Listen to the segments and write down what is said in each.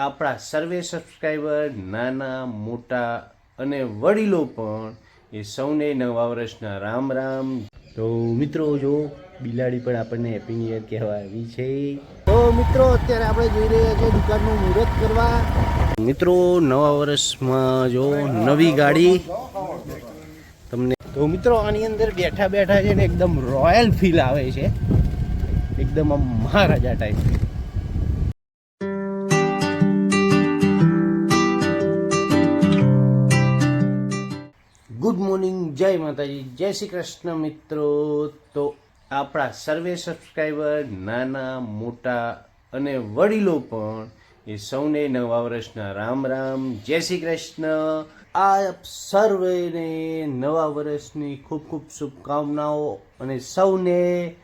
આપણા સર્વે સબસ્ક્રાઈબર નાના મોટા અને વડીલો પણ એ સૌને નવા વર્ષના રામ રામ. તો મિત્રો જો બિલાડી પણ આપણને હેપી ન્યુ યર કહેવા આવી છે. તો મિત્રો અત્યારે આપણે જોઈ રહ્યા છીએ દુકાનનું મુહૂર્ત કરવા. મિત્રો નવા વર્ષમાં જો નવી ગાડી તમને તો મિત્રો આની અંદર બેઠા બેઠા છે ને એકદમ રોયલ ફીલ આવે છે. એકદમ આમ મહારાજા ટાઈપ જય માતાજી, જય શ્રી કૃષ્ણ મિત્રો. તો આપણા સર્વે સબસ્ક્રાઈબર નાના, મોટા અને વડીલો પણ એ સૌને નવા વર્ષના રામ રામ. જય શ્રી કૃષ્ણ. આ સર્વેને નવા વર્ષની ખૂબ ખૂબ શુભકામનાઓ અને સૌને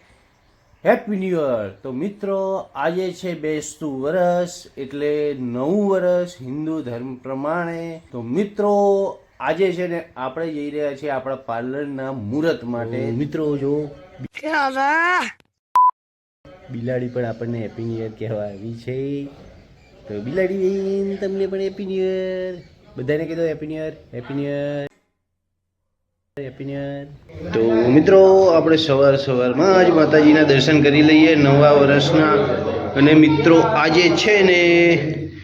હેપી ન્યુ યર. તો મિત્રો, આજે છે બેસતું વર્ષ એટલે નવું વર્ષ હિન્દુ ધર્મ પ્રમાણે. તો મિત્રો આજે છે ને આપણે જઈ રહ્યા છીએ આપણા પાર્લરના મુહૂર્ત માટે. મિત્રો જો બિલાડી પણ આપણને હેપી ન્યુ યર કહેવા આવી છે. તો બિલાડી બેન તમને પણ હેપી ન્યુ યર બધાને કીધો happy new year happy new year happy new year તો મિત્રો આપણે સવાર સવારમાં જ માતાજીના દર્શન કરી લઈએ નવા વર્ષના. અને મિત્રો આજે છે ને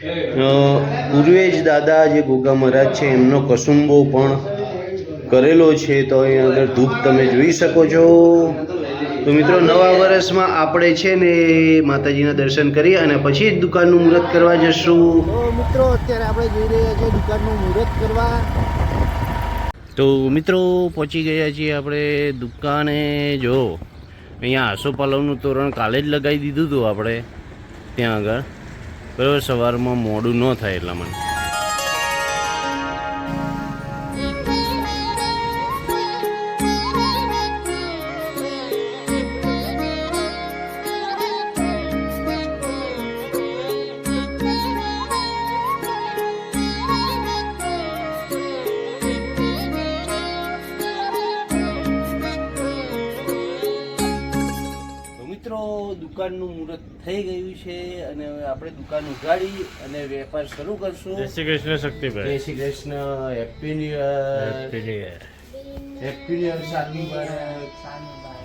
પૂર્વેજ દાદા જે ગોગા મહારાજ છે એમનો કસુંબો પણ કરેલો છે તો અહીં આગળ ધૂપ તમે જોઈ શકો છો. તો મિત્રો નવા વર્ષમાં આપણે છે ને માતાજીના દર્શન કરી અને પછી જ દુકાનનું મુહૂર્ત કરવા જશું. મિત્રો અત્યારે આપણે જઈ રહ્યા છીએ દુકાનનું મુહૂર્ત કરવા. તો મિત્રો પહોંચી ગયા છીએ આપણે દુકાને. જો અહીંયા આસોપાલવનું તોરણ કાલે જ લગાવી દીધું હતું આપણે ત્યાં આગળ. બરાબર સવારમાં મોડું ન થાય એટલા મને. દુકાનનું મુહૂર્ત થઈ ગયું છે અને હવે આપણે દુકાન ઉગાડી અને વેપાર શરૂ કરશું. જય શ્રી કૃષ્ણ જય Shaktibhai Shri Krishna. Happy new year happy new year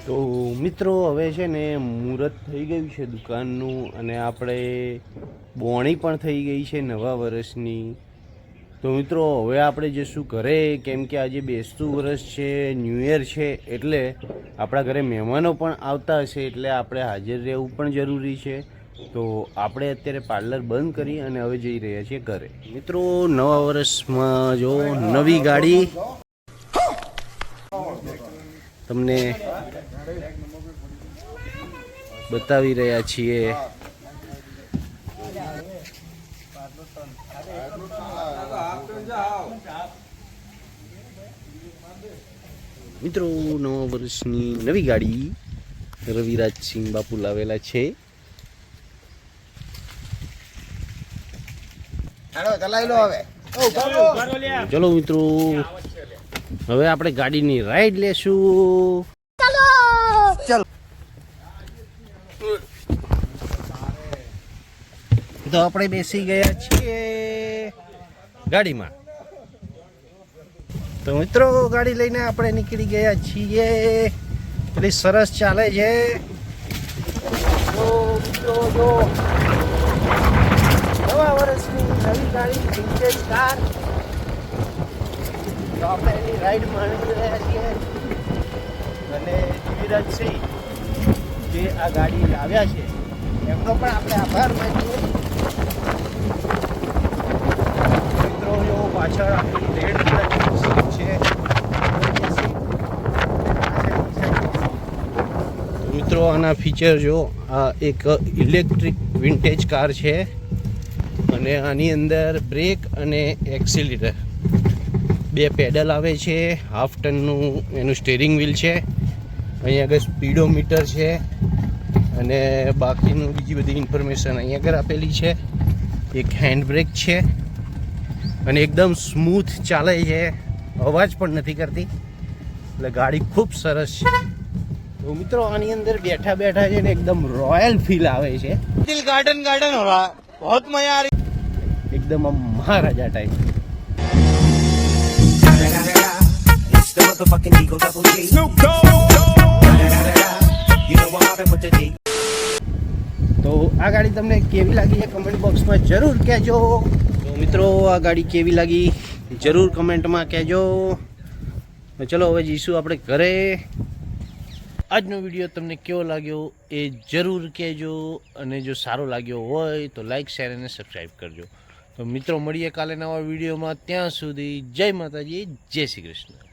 તો મિત્રો હવે છે ને મુહૂર્ત થઈ ગયું છે દુકાનનું અને આપણે બોણી પણ થઈ ગઈ છે નવા વર્ષની. તો મિત્રો, હવે આપણે જશું ઘરે, કેમ કે આજે બેસતું વર્ષ છે ન્યૂ ઇયર છે, એટલે આપણા ઘરે મહેમાનો પણ આવતા હશે, એટલે આપણે હાજર રહેવું પણ જરૂરી છે. તો આપણે અત્યારે પાર્લર બંધ કરી અને હવે જઈ રહ્યા છીએ ઘરે. મિત્રો, નવા વર્ષમાં જો નવી ગાડી તમને બતાવી રહ્યા છીએ. મિત્રો નવા વર્ષની નવી ગાડી રવિરાજસિંહ બાપુ લાવેલા છે. ચલો મિત્રો હવે આપણે ગાડીની રાઈડ લેશું. તો આપણે બેસી ગયા છીએ ગાડીમાં. તો મિત્રો, ગાડી લઈને આપણે નીકળી ગયા છીએ. એટલી સરસ ચાલે છે. મિત્રો, જો. નવા વર્ષની નવી ગાડી વિન્ટેજ કાર તો આપણે એની રાઈડ માણી રહ્યા છીએ. અને ધીરજસિંહ જે આ ગાડી લાવ્યા છે. એમનો પણ આપણે આભાર માનીએ. મિત્રો પાછળ આપણી રેડ મિત્રો, આના ફીચર જો, આ એક ઇલેક્ટ્રિક વિન્ટેજ કાર છે. અને આની અંદર બ્રેક અને એક્સિલેટર બે પેડલ આવે છે હાફ ટનનું એનું સ્ટેરિંગ વ્હીલ છે. અહીંયા આગળ સ્પીડોમીટર છે. અને બાકીનું બીજી બધી ઇન્ફોર્મેશન અહીંયા આગળ આપેલી છે. એક હેન્ડ બ્રેક છે. અને એકદમ સ્મૂથ ચાલે છે. અવાજ પણ નથી કરતી. એટલે ગાડી ખૂબ સરસ છે. તો મિત્રો આની અંદર બેઠા બેઠા છે ને એકદમ રોયલ ફીલ આવે છે. દિલ ગાર્ડન ગાર્ડન હો રહા બહોત મજા આ રહી એકદમ આમ મહારાજા ટાઈપ તો આ ગાડી તમને કેવી લાગી છે કમેન્ટ બોક્સમાં જરૂર કહેજો. તો મિત્રો આ ગાડી કેવી લાગી જરૂર કમેન્ટમાં કહેજો. ચલો હવે જઈશું આપણે ઘરે. આજનો વીડિયો તમને કેવો લાગ્યો એ જરૂર કહેજો અને જો સારો લાગ્યો હોય તો લાઈક, શેર અને સબસ્ક્રાઈબ કરજો. તો મિત્રો, મળીએ કાલે નવા વિડીયોમાં. ત્યાં સુધી જય માતાજી, જય શ્રી કૃષ્ણ.